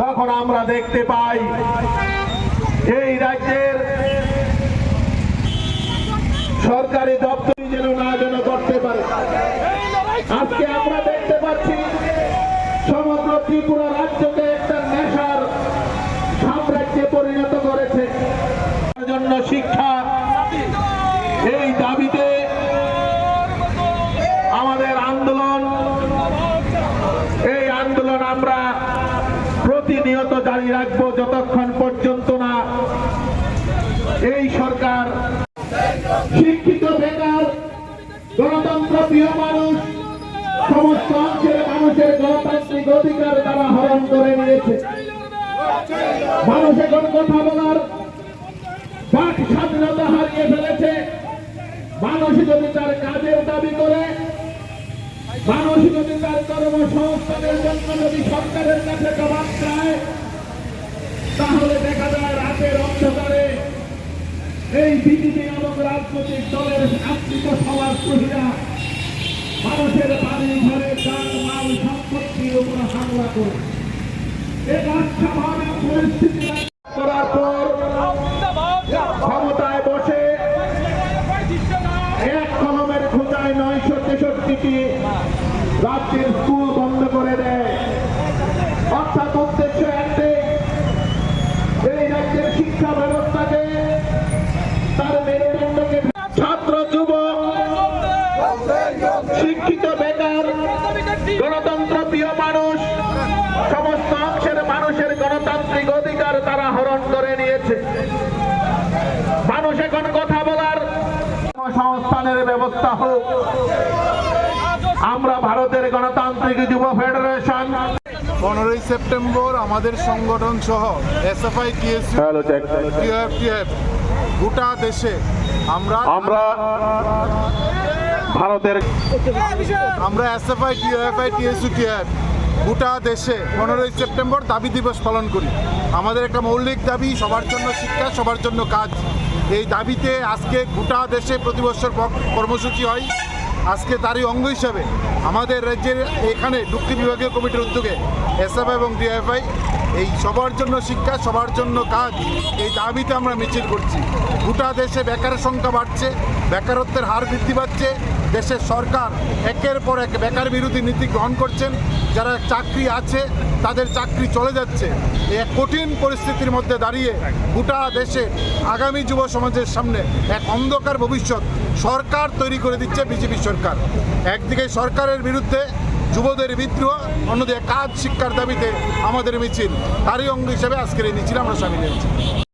তখন আমরা দেখতে পাই এই রাজ্যের সরকারি দপ্তরই যেন না যেন করতে পারে। আজকে আমরা দেখতে পাচ্ছি সমগ্র ত্রিপুরা রাজ্যকে একটা নেশার সাম্রাজ্যে পরিণত করেছে। জন্য শিক্ষা এই দাবিতে আমাদের আন্দোলন এই আন্দোলন আমরা প্রতিনিয়ত জারি রাখব যতক্ষণ পর্যন্ত না এই সরকার, শিক্ষিত বেকার, গণতন্ত্র প্রিয় মানুষ, সমস্ত অঞ্চলের মানুষের গণতান্ত্রিক অধিকার তারা হরণ করে নিয়েছে। মানুষ এখন কথা বলার বাক স্বাধীনতা হারিয়ে ফেলেছে। মানুষ যদি তার কাজের দাবি করে, মানুষ যদি তার কর্মসংস্থানের জন্য যদি সরকারের কাছে জবাব চায়, তাহলে দেখা যায় রাতের বিজেপি এবং রাজনৈতিক দলের আত্মিক সমাজদ্রোহীরা মানুষের বাড়ি ঘরে যান মাল, সম্পত্তির উপর হামলা করে। এক অস্বাভাবিক পরিস্থিতি করার পর ক্ষমতায় বসে এক কলমের খোঁজায় নয়শো তেষট্টিটি রাজ্যের স্কুল বন্ধ করে দেয়। অর্থাৎ উদ্দেশ্য একটাই এই রাজ্যের শিক্ষা ব্যবস্থাকে তার মেরুদণ্ডকে ছাত্র যুবক শিক্ষিত বেকার গণতন্ত্র প্রিয় মানুষ সমস্ত অংশের মানুষের গণতান্ত্রিক অধিকার তারা হরণ করে নিয়েছে। মানুষ এখন কথা বলার সংস্থানের ব্যবস্থা হোক। আমরা ভারতের গণতান্ত্রিক যুব ফেডারেশন। পনেরোই সেপ্টেম্বর আমাদের সংগঠন সহ এসএফআই টিএসইউ হ্যালো চেক টিএফ গোটা দেশে আমরা আমরা ভারতের আমরা এসএফআই টিএফআই টিএসইউ টিএফ গোটা দেশে পনেরোই সেপ্টেম্বর দাবি দিবস পালন করি। আমাদের একটা মৌলিক দাবি সবার জন্য শিক্ষা সবার জন্য কাজ। এই দাবিতে আজকে গোটা দেশে প্রতি বছর কর্মসূচি হয়। আজকে তারই অঙ্গ হিসাবে আমাদের রাজ্যের এখানে ডুক্তি বিভাগীয় কমিটির উদ্যোগে এসএফ এবং ডিএফআই এই সবার জন্য শিক্ষা, সবার জন্য কাজ, এই দাবিতে আমরা মিছিল করছি। গোটা দেশে বেকারের সংখ্যা বাড়ছে, বেকারত্বের হার বৃদ্ধি পাচ্ছে, দেশের সরকার একের পর এক বেকার বিরোধী নীতি গ্রহণ করছেন, যারা চাকরি আছে তাদের চাকরি চলে যাচ্ছে। এক কঠিন পরিস্থিতির মধ্যে দাঁড়িয়ে গোটা দেশে আগামী যুব সমাজের সামনে এক অন্ধকার ভবিষ্যৎ সরকার তৈরি করে দিচ্ছে বিজেপি সরকার। একদিকে সরকারের বিরুদ্ধে যুবদের বিদ্রোহ, অন্যদিকে কাজ শিক্ষার দাবিতে আমাদের মিছিল। তারই অঙ্গ হিসেবে আজকের এই মিছিল আমরা সামিল হয়েছি।